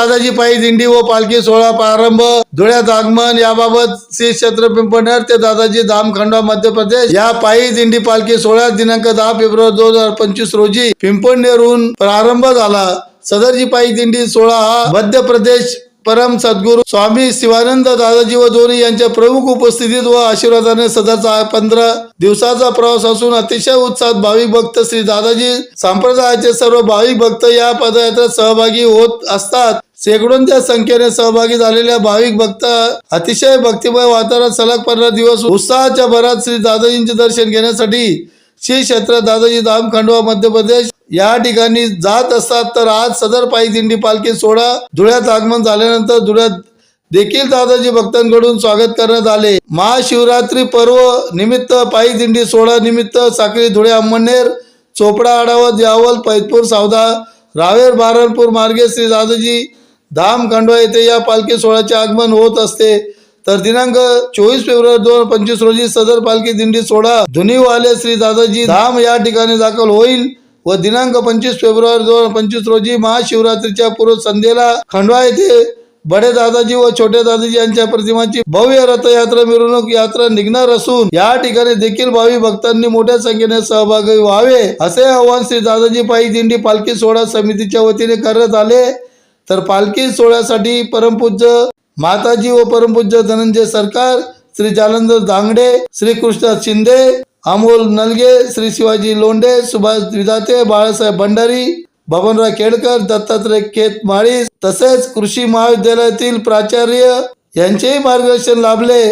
दादाजी पायी दिंडी व पालखी सोहळा प्रारंभ. धुळ्यात आगमन याबाबत श्री क्षेत्र पिंपणर ते दादाजी धाम खंडवा मध्य प्रदेश. या पायी दिंडी पालखी सोहळा दिनांक दहा फेब्रुवारी दोन हजार पंचवीस रोजी पिंपणनेरहून प्रारंभ झाला. सदरजी पायी दिंडी सोहळा हा मध्य प्रदेश परम सद्गुरू स्वामी शिवानंद दादाजी व धोनी यांच्या प्रमुख उपस्थितीत व आशीर्वादाने सदाचा पंधरा दिवसाचा प्रवास असून अतिशय उत्साहात भाविक भक्त श्री दादाजी संप्रदायाचे सर्व भाविक भक्त या पदयात्रेत सहभागी होत असतात. शेकडोंच्या संख्येने सहभागी झालेल्या भाविक भक्त अतिशय भक्तिमय वातावरणात सलग पंधरा दिवस उत्साहाच्या भरात श्री दादाजींचे दर्शन घेण्यासाठी श्री क्षेत्र दादाजी धाम खंडवा मध्य प्रदेश या ठिकाणी जात असतात तर आज सदर पायी दिंडी पालखी सोहळा धुळ्यात आगमन झाल्यानंतर धुळ्यात देखील दादाजी भक्तांकडून स्वागत करण्यात आले. महाशिवरात्री पर्व निमित्त पायी दिंडी सोहळा निमित्त साखरी धुळे अंमळनेर चोपडा आडावत यावल पैतपूर सावदा रावेर बारणपूर मार्गे श्री दादाजी धाम खंडवा येथे या पालखी सोहळ्याचे आगमन होत असते. तर दिनांक चोवीस फेब्रुवारी दोन पंचवीस रोजी सदर पालखी दिंडी सोहळा धुनीवाले श्री दादाजी धाम या ठिकाणी दाखल होईल. व दिनांक पंचवीस फेब्रुवारी दोन हजार पंचवीस रोजी महाशिवरात्रीच्या पूर्व संध्येला खंडवा येथे बडे दादाजी व छोटे दादाजी यांच्या प्रतिमाची भव्य रथयात्रा मिरवणूक यात्रा निघणार असून या ठिकाणी देखील भावी भक्तांनी मोठ्या संख्येने सहभागी व्हावे असे आवाहन श्री दादाजी पायी दिंडी पालखी सोहळा समितीच्या वतीने करण्यात आले. तर पालखी सोहळ्यासाठी परमपूज्य माताजी व परमपूज्य धनंजय सरकार श्री जालंधर दांगडे श्री कृष्ण शिंदे अमोल नलगे श्री शिवाजी लोंढे सुभाष विधाते बाळासाहेब भंडारी बबनराव केडकर दत्तात्रय केत माळी तसेच कृषी महाविद्यालयातील प्राचार्य यांचेही मार्गदर्शन लाभले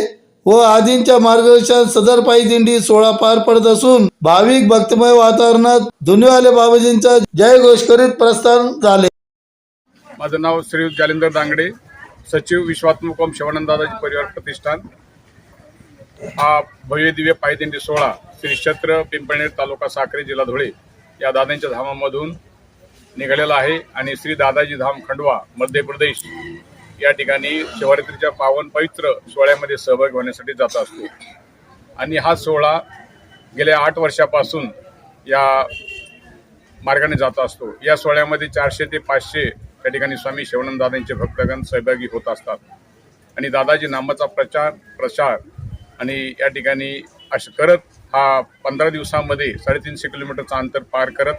व आदींच्या मार्गदर्शन सदर पायी दिंडी सोहळा पार पडत असून भाविक भक्तमय वातावरणात धुनीवाले बाबाजींचा जय घोष करीत प्रस्थान झाले माझं नाव श्री जालिंदर दांगडे सचिव विश्वात्मक ओम शिवानंदादाजी परिवार प्रतिष्ठान हा भव्यदिव्य पायदिंडी सोहळा श्री क्षेत्र पिंपळनेर तालुका साखरे जिल्हा धुळे या दादांच्या धामामधून निघालेला आहे आणि श्री दादाजी धाम खंडवा मध्य प्रदेश या ठिकाणी शिवरात्रीच्या पावन पवित्र सोहळ्यामध्ये सहभागी होण्यासाठी जात असतो. आणि हा सोहळा गेल्या आठ वर्षापासून या मार्गाने जात असतो. या सोहळ्यामध्ये चारशे ते पाचशे त्या ठिकाणी स्वामी शिवानंद दादांचे भक्तगण सहभागी होत असतात. आणि दादाजी नामाचा प्रचार प्रसार आणि या ठिकाणी असं करत हा पंधरा दिवसामध्ये साडेतीनशे किलोमीटरचं अंतर पार करत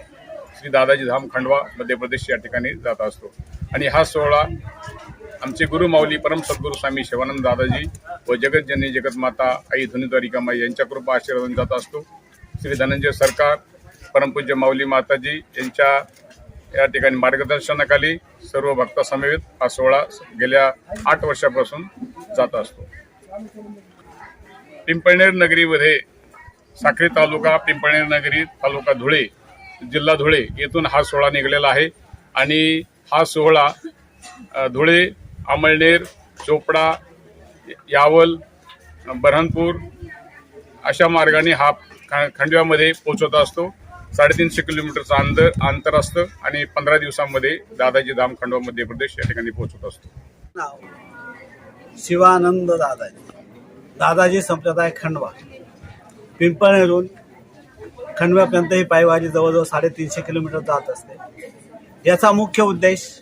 श्री दादाजी धाम खंडवा मध्य प्रदेश या ठिकाणी जात असतो. आणि हा सोहळा आमचे गुरु माऊली परम सद्गुरू स्वामी शिवानंद दादाजी व जगतजननी जगतमाता आई धनुद्वारिकामाई यांच्या कृपा आशीर्वादन जात असतो. श्री धनंजय सरकार परमपूज्य माऊली माताजी यांच्या या ठिकाणी मार्गदर्शनाखाली सर्व भक्तासमवेत हा सोहळा गेल्या आठ वर्षापासून जात असतो. पिंपळनेर नगरीमध्ये साखरी तालुका पिंपळनेर नगरी तालुका धुळे जिल्हा धुळे येथून हा सोहळा निघालेला आहे. आणि हा सोहळा धुळे अमळनेर चोपडा यावल बऱ्हाणपूर अशा मार्गाने हा ख- खंडव्यामध्ये पोहोचत असतो. साडेतीनशे किलोमीटरचं अंतर अंतर असतं आणि पंधरा दिवसांमध्ये दादाजी धाम खंडवा मध्य प्रदेश या ठिकाणी पोहोचत असतो. शिवानंद दादाजी. दादाजी संप्रदाय खंडवा. पिंपळनेरून खंडव्यापर्यंत ही पायवारी जवळजवळ साडेतीनशे किलोमीटर जात असते. याचा मुख्य उद्देश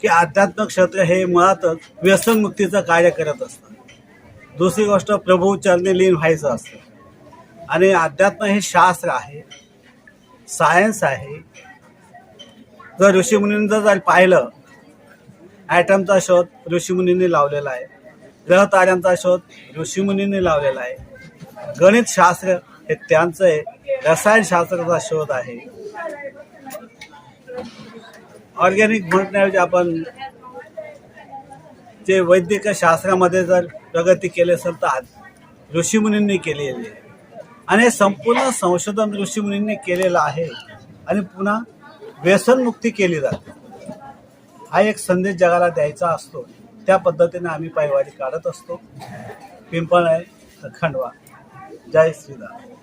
की आध्यात्मिक क्षेत्र हे मुळातच व्यसनमुक्तीचं कार्य करत असतं. दुसरी गोष्ट प्रभू चरणी लीन व्हायचं असतं. आणि अध्यात्म हे शास्त्र आहे. सायन्स आहे. जर ऋषीमुनींचं जर पाहिलं ॲटमचा शोध ऋषीमुनींनी लावलेला आहे. ग्रहताऱ्यांचा शोध ऋषीमुनींनी लावलेला आहे. गणित शास्त्र हे त्यांचं आहे. रसायनशास्त्राचा शोध आहे. ऑर्गॅनिक म्हणण्याऐवजी आपण जे वैद्यकीय शास्त्रामध्ये जर प्रगती केली असेल तर ऋषीमुनींनी केलेली आहे. आणि हे संपूर्ण संशोधन ऋषीमुनींनी केलेलं आहे. आणि पुन्हा व्यसनमुक्ती केली जाते. हा एक संदेश जगाला द्यायचा असतो. त्या पद्धतीने आम्ही पायवारी काढत असतो. पिंपळ आहे खंडवा. जय श्रीराम.